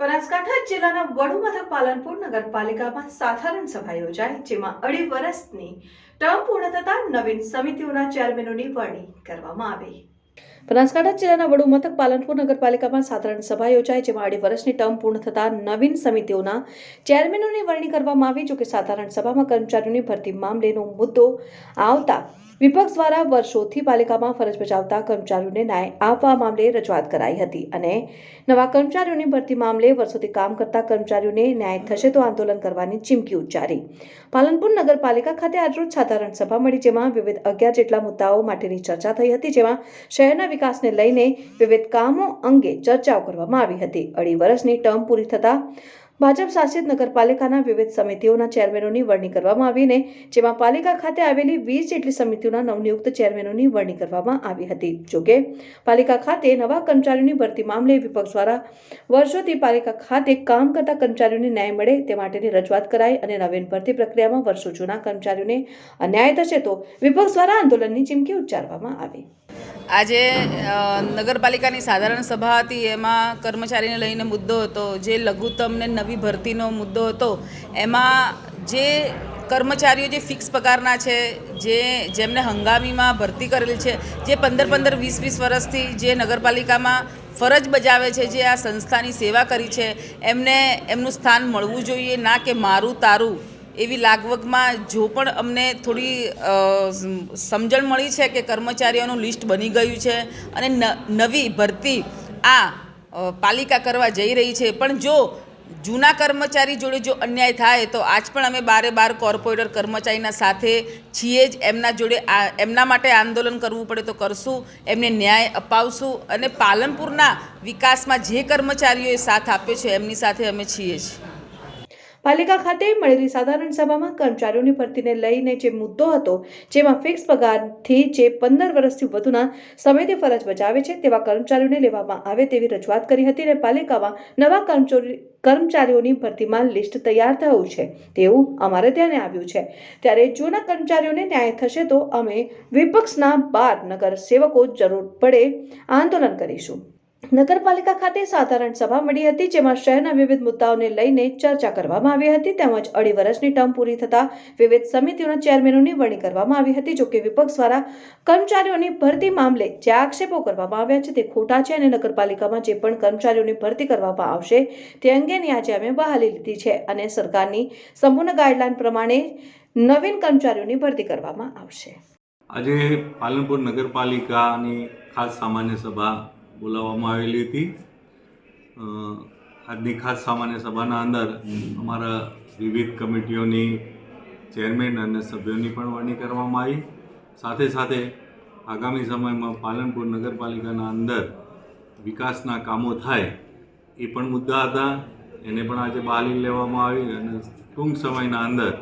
બનાસકાંઠા જિલ્લાના વડુ મથક પાલનપુર નગરપાલિકામાં સાધારણ સભા યોજાઈ, જેમાં અઢી વર્ષની ટર્મ પૂર્ણ થતા નવીન સમિતિઓના ચેરમેનોની વરણી કરવામાં આવી. બનાસકાંઠા જિલ્લાના વડુ મથક પાલનપુર નગરપાલિકામાં સાધારણ સભા યોજાઈ, જેમાં અઢી વર્ષની ટર્મ પૂર્ણ થતા નવીન સમિતિઓના ચેરમેનોની વરણી કરવામાં આવી, જોકે સાધારણ સભામાં કર્મચારીઓની ભરતી મામલેનો મુદ્દો આવતા વિપક્ષ દ્વારા વર્ષોથી પાલિકામાં ફરજ બજાવતા કર્મચારીઓને ન્યાય આપવા મામલે રજૂઆત કરાઈ હતી અને નવા કર્મચારીઓની ભરતી મામલે વર્ષોથી કામ કરતા કર્મચારીઓને ન્યાય થશે તો આંદોલન કરવાની ચીમકી ઉચ્ચારી. પાલનપુર નગરપાલિકા ખાતે આજરોજ સાધારણ સભા મળી, જેમાં વિવિધ અગિયાર જેટલા મુદ્દાઓ માટેની ચર્ચા થઈ હતી, જેમાં શહેરના વિકાસને લઈને વિવિધ કામો અંગે ચર્ચાઓ કરવામાં આવી હતી. અઢી વર્ષની ટર્મ પૂરી થતાં ભાજપ શાસિત નગરપાલિકાના વિવિધ સમિતિઓના ચેરમેનોની વરણી કરવામાં આવીને, જેમાં પાલિકા ખાતે આવેલી વીસ જેટલી સમિતિઓના નવનિયુક્ત ચેરમેનોની વરણી કરવામાં આવી હતી. જોકે પાલિકા ખાતે નવા કર્મચારીઓની ભરતી મામલે વિપક્ષ દ્વારા વર્ષોથી પાલિકા ખાતે કામ કરતા કર્મચારીઓને ન્યાય મળે તે માટેની રજૂઆત કરાઈ અને નવીન ભરતી પ્રક્રિયામાં વર્ષો જૂના કર્મચારીઓને અન્યાય થશે તો વિપક્ષ દ્વારા આંદોલનની ચીમકી ઉચ્ચારવામાં આવી. આજે નગરપાલિકાની સાધારણ સભા હતી, એમાં કર્મચારીને લઈને મુદ્દો હતો, જે લઘુત્તમ ને નવી ભરતીનો મુદ્દો હતો, એમાં જે કર્મચારીઓ જે ફિક્સ પગારના છે, જે, જેમને હંગામીમાં ભરતી કરેલી છે, જે પંદર પંદર વીસ વીસ વર્ષથી જે નગરપાલિકામાં ફરજ બજાવે છે, જે આ સંસ્થાની સેવા કરી છે, એમને એમનું સ્થાન મળવું જોઈએ, ના કે મારું તારું. એવી લાગવગમાં જો પણ અમને થોડી સમજણ મળી છે કે કર્મચારીઓનું લિસ્ટ બની ગયું છે અને નવી ભરતી આ પાલિકા કરવા જઈ રહી છે, પણ જો જૂના કર્મચારી જોડે જો અન્યાય થાય તો આજ પણ અમે બારે બાર કોર્પોરેટર કર્મચારીના સાથે છીએ જ. એમના જોડે એમના માટે આંદોલન કરવું પડે તો કરશું. એમને ન્યાય અપાવશું અને પાલનપુરના વિકાસમાં જે કર્મચારીઓએ સાથ આપ્યો છે, એમની સાથે અમે છીએ જ. પાલિકા ખાતે મળેલી સાધારણ સભામાં કર્મચારીઓની ભરતીને લઈને જે મુદ્દો હતો, જેમાં ફિક્સ પગારથી જે પંદર વર્ષથી વધુના સમયથી ફરજ બજાવે છે, તેવા કર્મચારીઓને લેવામાં આવે તેવી રજૂઆત કરી હતી અને પાલિકામાં નવા કર્મચારી, કર્મચારીઓની ભરતીમાં લિસ્ટ તૈયાર થયું છે. તેવું અમારે ધ્યાને આવ્યું છે. ત્યારે જૂના કર્મચારીઓને ન્યાય થશે તો અમે વિપક્ષના બાર નગર સેવકો જરૂર પડે આંદોલન કરીશું. નગરપાલિકા ખાતે સાધારણ સભા મળી હતી, જેમાં શહેરના વિવિધ મુદ્દાઓને લઈને ચર્ચા કરવામાં આવી હતી. તેમજ અઢી વર્ષની ટર્મ પૂરી થતા વિવિધ સમિતિઓના ચેરમેનોની વરણી કરવામાં આવી હતી, જોકે વિપક્ષ દ્વારા કર્મચારીઓની ભરતી મામલે જે આક્ષેપો કરવામાં આવ્યા છે તે ખોટા છે અને નગરપાલિકામાં જે પણ કર્મચારીઓની ભરતી કરવામાં આવશે તે અંગેની આજે અમે બહાલી લીધી છે અને સરકારની સંપૂર્ણ ગાઈડલાઈન પ્રમાણે નવીન કર્મચારીઓની ભરતી કરવામાં આવશે. આજે પાલનપુર નગરપાલિકાની ખાસ સામાન્ય સભા બોલાવવામાં આવેલી હતી. આજની ખાસ સામાન્ય સભાના અંદર અમારા વિવિધ કમિટીઓની ચેરમેન અને સભ્યોની પણ વરણી કરવામાં આવી. સાથે સાથે આગામી સમયમાં પાલનપુર નગરપાલિકાના અંદર વિકાસના કામો થાય એ પણ મુદ્દા હતા. એને પણ આજે બહાલી લેવામાં આવી અને ટૂંક સમયના અંદર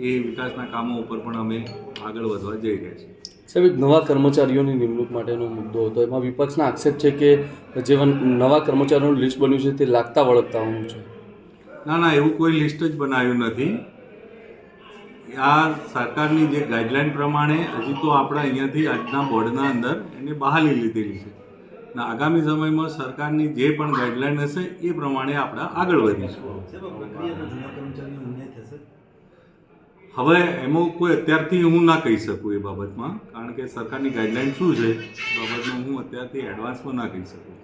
એ વિકાસના કામો ઉપર પણ અમે આગળ વધવા જઈ રહ્યા છીએ. સાહેબ એક નવા કર્મચારીઓની નિમણૂક માટેનો મુદ્દો હતો. એમાં વિપક્ષના આક્ષેપ છે કે જે નવા કર્મચારીઓનું લિસ્ટ બન્યું છે તે લાગતા વળગતાઓનું છે. ના ના એવું કોઈ લિસ્ટ જ બનાવ્યું નથી. આ સરકારની જે ગાઈડલાઈન પ્રમાણે હજી તો આપણા અહીંયાથી આજના બોર્ડના અંદર એને બહાલી લીધેલી છે. અને આગામી સમયમાં સરકારની જે પણ ગાઈડલાઈન હશે એ પ્રમાણે આપણે આગળ વધીશું. હવે એમાં કોઈ અત્યારથી હું ના કહી શકું એ બાબતમાં, કારણ કે સરકારની ગાઈડલાઇન શું છે એ બાબતમાં હું અત્યારથી એડવાન્સમાં ના કહી શકું.